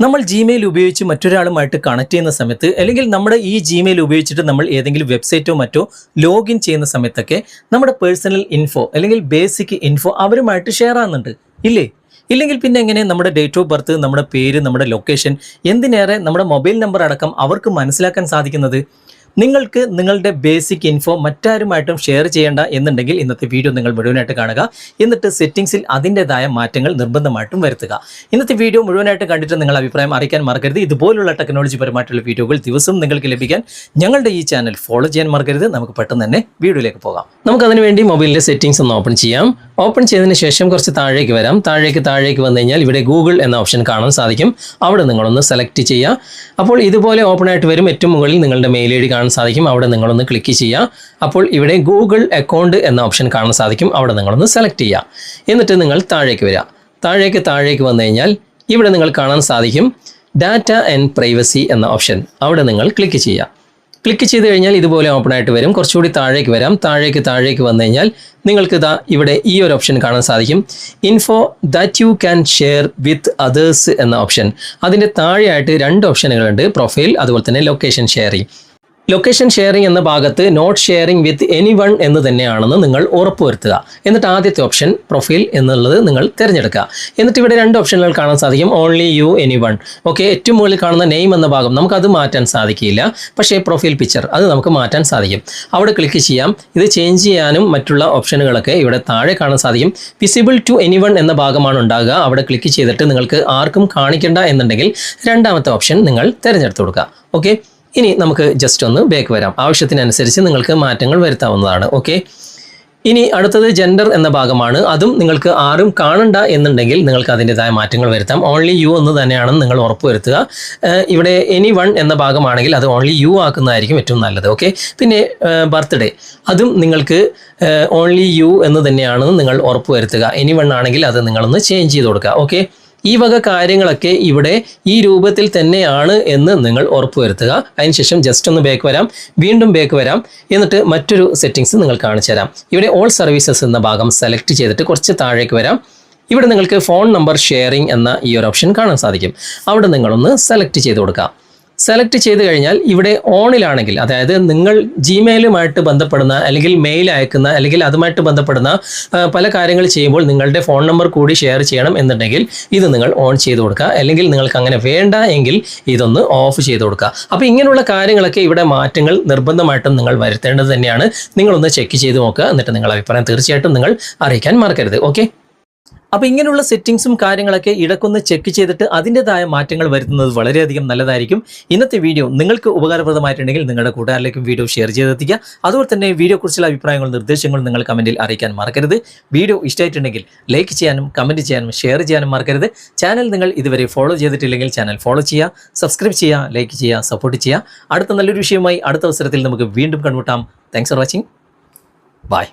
നമ്മൾ ജിമെയിൽ ഉപയോഗിച്ച് മറ്റൊരാളുമായിട്ട് കണക്ട് ചെയ്യുന്ന സമയത്ത് അല്ലെങ്കിൽ നമ്മുടെ ഈ ജിമെയിൽ ഉപയോഗിച്ചിട്ട് നമ്മൾ ഏതെങ്കിലും വെബ്സൈറ്റോ മറ്റോ ലോഗിൻ ചെയ്യുന്ന സമയത്തൊക്കെ നമ്മുടെ പേഴ്സണൽ ഇൻഫോ അല്ലെങ്കിൽ ബേസിക് ഇൻഫോ അവരുമായിട്ട് ഷെയർ ആകുന്നുണ്ട് ഇല്ലേ? ഇല്ലെങ്കിൽ പിന്നെ എങ്ങനെ? നമ്മുടെ ഡേറ്റ് ഓഫ് ബർത്ത് നമ്മുടെ പേര് നമ്മുടെ ലൊക്കേഷൻ എന്തിനേറെ നമ്മുടെ മൊബൈൽ നമ്പർ അടക്കം അവർക്ക് മനസ്സിലാക്കാൻ സാധിക്കുന്നത്? നിങ്ങൾക്ക് നിങ്ങളുടെ ബേസിക് ഇൻഫോ മറ്റാരുമായിട്ടും ഷെയർ ചെയ്യേണ്ട എന്നുണ്ടെങ്കിൽ ഇന്നത്തെ വീഡിയോ നിങ്ങൾ മുഴുവനായിട്ട് കാണുക. എന്നിട്ട് സെറ്റിംഗ്സിൽ അതിന്റെതായ മാറ്റങ്ങൾ നിർബന്ധമായിട്ടും വരുത്തുക. ഇന്നത്തെ വീഡിയോ മുഴുവനായിട്ട് കണ്ടിട്ട് നിങ്ങൾ അഭിപ്രായം അറിയിക്കാൻ മറക്കരുത്. ഇതുപോലുള്ള ടെക്നോളജി പരമായിട്ടുള്ള വീഡിയോകൾ ദിവസവും നിങ്ങൾക്ക് ലഭിക്കാൻ ഞങ്ങളുടെ ഈ ചാനൽ ഫോളോ ചെയ്യാൻ മറക്കരുത്. നമുക്ക് പെട്ടെന്ന് തന്നെ വീഡിയോയിലേക്ക് പോകാം. നമുക്ക് അതിനുവേണ്ടി മൊബൈലിലെ സെറ്റിംഗ്സ് ഒന്ന് ഓപ്പൺ ചെയ്യാം. ഓപ്പൺ ചെയ്തതിന് ശേഷം കുറച്ച് താഴേക്ക് വരാം. താഴേക്ക് താഴേക്ക് വന്നു കഴിഞ്ഞാൽ ഇവിടെ ഗൂഗിൾ എന്ന ഓപ്ഷൻ കാണാൻ സാധിക്കും. അവിടെ നിങ്ങളൊന്ന് സെലക്ട് ചെയ്യുക. അപ്പോൾ ഇതുപോലെ ഓപ്പൺ ആയിട്ട് വരും. ഏറ്റവും മുകളിൽ നിങ്ങളുടെ മെയിൽ ഐ ഡി കാണാൻ സാധിക്കും. അവിടെ നിങ്ങളൊന്ന് ക്ലിക്ക് ചെയ്യുക. അപ്പോൾ ഇവിടെ ഗൂഗിൾ അക്കൗണ്ട് എന്ന ഓപ്ഷൻ കാണാൻ സാധിക്കും. അവിടെ നിങ്ങളൊന്ന് സെലക്ട് ചെയ്യുക. എന്നിട്ട് നിങ്ങൾ താഴേക്ക് വരിക. താഴേക്ക് താഴേക്ക് വന്നു കഴിഞ്ഞാൽ ഇവിടെ നിങ്ങൾ കാണാൻ സാധിക്കും. ഡാറ്റ ആൻഡ് പ്രൈവസി എന്ന ഓപ്ഷൻ അവിടെ നിങ്ങൾ ക്ലിക്ക് ചെയ്യുക. ക്ലിക്ക് ചെയ്ത് കഴിഞ്ഞാൽ ഇതുപോലെ ഓപ്പൺ ആയിട്ട് വരും. കുറച്ചുകൂടി താഴേക്ക് വരാം. താഴേക്ക് താഴേക്ക് വന്നു കഴിഞ്ഞാൽ നിങ്ങൾക്ക് ഇതാ ഇവിടെ ഈ ഒരു ഓപ്ഷൻ കാണാൻ സാധിക്കും. Info that you can share with others എന്ന ഓപ്ഷൻ അതിന്റെ താഴെയായിട്ട് രണ്ട് ഓപ്ഷനുകളുണ്ട് പ്രൊഫൈൽ അതുപോലെ തന്നെ ലൊക്കേഷൻ ഷെയറിംഗ് ലൊക്കേഷൻ ഷെയറിംഗ് എന്ന ഭാഗത്ത് not sharing with anyone എന്ന് തന്നെയാണെന്ന് നിങ്ങൾ ഉറപ്പുവരുത്തുക. എന്നിട്ട് ആദ്യത്തെ ഓപ്ഷൻ പ്രൊഫൈൽ എന്നുള്ളത് നിങ്ങൾ തിരഞ്ഞെടുക്കുക. എന്നിട്ട് ഇവിടെ രണ്ട് ഓപ്ഷനുകൾ കാണാൻ സാധിക്കും. Only you anyone okay ഏറ്റവും മുകളിൽ കാണുന്ന നെയിം എന്ന ഭാഗം നമുക്കത് മാറ്റാൻ സാധിക്കില്ല. പക്ഷേ പ്രൊഫൈൽ പിക്ചർ അത് നമുക്ക് മാറ്റാൻ സാധിക്കും. അവിടെ ക്ലിക്ക് ചെയ്യാം. ഇത് ചേഞ്ച് ചെയ്യാനും മറ്റുള്ള ഓപ്ഷനുകളൊക്കെ ഇവിടെ താഴെ കാണാൻ സാധിക്കും. വിസിബിൾ ടു എനി വൺ എന്ന ഭാഗമാണ് ഉണ്ടാകുക. അവിടെ ക്ലിക്ക് ചെയ്തിട്ട് നിങ്ങൾക്ക് ആർക്കും കാണിക്കേണ്ട എന്നുണ്ടെങ്കിൽ രണ്ടാമത്തെ ഓപ്ഷൻ നിങ്ങൾ തിരഞ്ഞെടുത്ത് കൊടുക്കുക. ഓക്കെ ഇനി നമുക്ക് ജസ്റ്റ് ഒന്ന് ബേക്ക് വരാം. ആവശ്യത്തിനനുസരിച്ച് നിങ്ങൾക്ക് മാറ്റങ്ങൾ വരുത്താവുന്നതാണ് ഓക്കെ ഇനി അടുത്തത് ജെൻഡർ എന്ന ഭാഗമാണ്. അതും നിങ്ങൾക്ക് ആരും കാണണ്ട എന്നുണ്ടെങ്കിൽ നിങ്ങൾക്ക് അതിന്റെതായ മാറ്റങ്ങൾ വരുത്താം. ഓൺലി യു എന്ന് തന്നെയാണെന്ന് നിങ്ങൾ ഉറപ്പുവരുത്തുക. ഇവിടെ എനി വൺ എന്ന ഭാഗമാണെങ്കിൽ അത് ഓൺലി യു ആക്കുന്നതായിരിക്കും ഏറ്റവും നല്ലത് ഓക്കെ പിന്നെ ബർത്ത്ഡേ അതും നിങ്ങൾക്ക് ഓൺലി യു എന്ന് തന്നെയാണെന്ന് നിങ്ങൾ ഉറപ്പുവരുത്തുക. എനി വൺ ആണെങ്കിൽ അത് നിങ്ങളൊന്ന് ചേഞ്ച് ചെയ്ത് കൊടുക്കുക ഓക്കെ ഈ വക കാര്യങ്ങളൊക്കെ ഇവിടെ ഈ രൂപത്തിൽ തന്നെയാണ് എന്ന് നിങ്ങൾ ഉറപ്പുവരുത്തുക. അതിനുശേഷം ജസ്റ്റ് ഒന്ന് ബാക്ക് വരാം. വീണ്ടും ബാക്ക് വരാം. എന്നിട്ട് മറ്റൊരു സെറ്റിങ്സ് നിങ്ങൾ കാണിച്ചു തരാം. ഇവിടെ ഓൾ സർവീസസ് എന്ന ഭാഗം സെലക്ട് ചെയ്തിട്ട് കുറച്ച് താഴേക്ക് വരാം. ഇവിടെ നിങ്ങൾക്ക് ഫോൺ നമ്പർ ഷെയറിംഗ് എന്ന ഈ ഒരു ഓപ്ഷൻ കാണാൻ സാധിക്കും. അവിടെ നിങ്ങളൊന്ന് സെലക്ട് ചെയ്ത് കൊടുക്കാം. സെലക്ട് ചെയ്ത് കഴിഞ്ഞാൽ ഇവിടെ ഓണിലാണെങ്കിൽ അതായത് നിങ്ങൾ ജിമെയിലുമായിട്ട് ബന്ധപ്പെടുന്ന അല്ലെങ്കിൽ മെയിൽ അയക്കുന്ന അല്ലെങ്കിൽ അതുമായിട്ട് ബന്ധപ്പെടുന്ന പല കാര്യങ്ങൾ ചെയ്യുമ്പോൾ നിങ്ങളുടെ ഫോൺ നമ്പർ കൂടി ഷെയർ ചെയ്യണം എന്നുണ്ടെങ്കിൽ ഇത് നിങ്ങൾ ഓൺ ചെയ്ത് കൊടുക്കുക. അല്ലെങ്കിൽ നിങ്ങൾക്ക് അങ്ങനെ വേണ്ട എങ്കിൽ ഇതൊന്ന് ഓഫ് ചെയ്ത് കൊടുക്കുക. അപ്പോൾ ഇങ്ങനെയുള്ള കാര്യങ്ങളൊക്കെ ഇവിടെ മാറ്റങ്ങൾ നിർബന്ധമായിട്ടും നിങ്ങൾ വരുത്തേണ്ടത് തന്നെയാണ്. നിങ്ങളൊന്ന് ചെക്ക് ചെയ്ത് നോക്കുക. എന്നിട്ട് നിങ്ങളുടെ അഭിപ്രായം തീർച്ചയായിട്ടും നിങ്ങൾ അറിയിക്കാൻ മറക്കരുത്. ഓക്കെ അപ്പോൾ ഇങ്ങനെയുള്ള സെറ്റിങ്സും കാര്യങ്ങളൊക്കെ ഇടക്കൊന്ന് ചെക്ക് ചെയ്തിട്ട് അതിന്റെതായ മാറ്റങ്ങൾ വരുത്തുന്നത് വളരെയധികം നല്ലതായിരിക്കും. ഇന്നത്തെ വീഡിയോ നിങ്ങൾക്ക് ഉപകാരപ്രദമായിട്ടുണ്ടെങ്കിൽ നിങ്ങളുടെ കൂട്ടുകാരിലേക്കും വീഡിയോ ഷെയർ ചെയ്തെത്തിക്കുക. അതുപോലെ തന്നെ വീഡിയോയെക്കുറിച്ചുള്ള അഭിപ്രായങ്ങളും നിർദ്ദേശങ്ങളും നിങ്ങൾ കമന്റിൽ അറിയിക്കാൻ മറക്കരുത്. വീഡിയോ ഇഷ്ടമായിട്ടുണ്ടെങ്കിൽ ലൈക്ക് ചെയ്യാനും കമന്റ് ചെയ്യാനും ഷെയർ ചെയ്യാനും മറക്കരുത്. ചാനൽ നിങ്ങൾ ഇതുവരെ ഫോളോ ചെയ്തിട്ടില്ലെങ്കിൽ ചാനൽ ഫോളോ ചെയ്യുക. സബ്സ്ക്രൈബ് ചെയ്യുക ലൈക്ക് ചെയ്യുക സപ്പോർട്ട് ചെയ്യുക. അടുത്ത നല്ലൊരു വിഷയമായി അടുത്ത അവസരത്തിൽ നമുക്ക് വീണ്ടും കണ്ടുമുട്ടാം. Thanks for watching bye